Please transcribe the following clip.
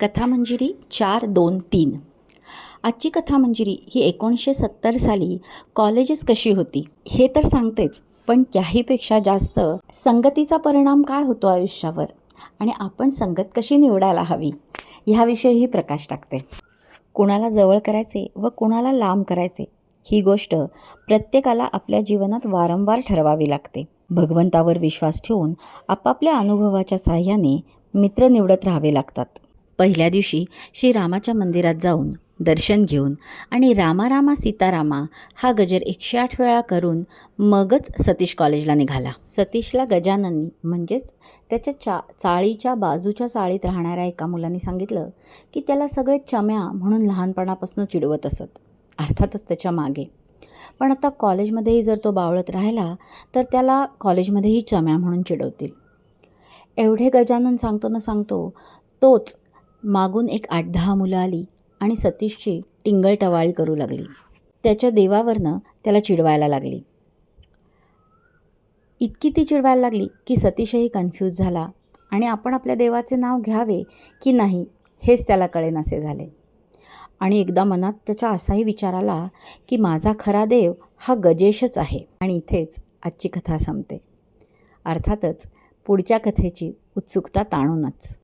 कथामंजिरी चार दोन तीन. आजची कथामंजिरी ही एकोणीसशे सत्तर साली कॉलेजेस कशी होती? हे तर सांगतेच पण त्याहीपेक्षा जास्त संगतीचा परिणाम काय होतो आयुष्यावर? आणि आपण संगत कशी निवडायला हवी? ह्याविषयीही प्रकाश टाकते. कुणाला जवळ करायचे व कुणाला लांब करायचे ही गोष्ट प्रत्येकाला आपल्या जीवनात वारंवार ठरवावी लागते. भगवंतावर विश्वास ठेवून आपापल्या अनुभवाच्या साह्याने मित्र निवडत राहावे लागतात. पहिल्या दिवशी श्रीरामाच्या मंदिरात जाऊन दर्शन घेऊन आणि रामारामा सीतारामा हा गजर एकशे आठ वेळा करून मगच सतीश कॉलेजला निघाला. सतीशला गजानननी म्हणजेच त्याच्या चा चाळीच्या बाजूच्या चाळीत राहणाऱ्या एका मुलाने सांगितलं की त्याला सगळे चम्या म्हणून लहानपणापासून चिडवत असत. अर्थातच त्याच्यामागे. पण आता कॉलेजमध्येही जर तो बावळत राहिला तर त्याला कॉलेजमध्येही चम्या म्हणून चिडवतील. एवढे गजानन सांगतो ना सांगतो तोच मागून एक आठ दहा मुलं आली आणि सतीशची टिंगलटवाळी करू लागली. त्याच्या देवावरनं त्याला चिडवायला लागली. इतकी ती चिडवायला लागली की सतीशही कन्फ्यूज झाला आणि आपण आपल्या देवाचे नाव घ्यावे की नाही हेच त्याला कळेनासे झाले. आणि एकदा मनात त्याच्या असाही विचार आला की माझा खरा देव हा गजेशच आहे आणि इथेच आजची कथा संपते. अर्थातच पुढच्या कथेची उत्सुकता ताणूनच.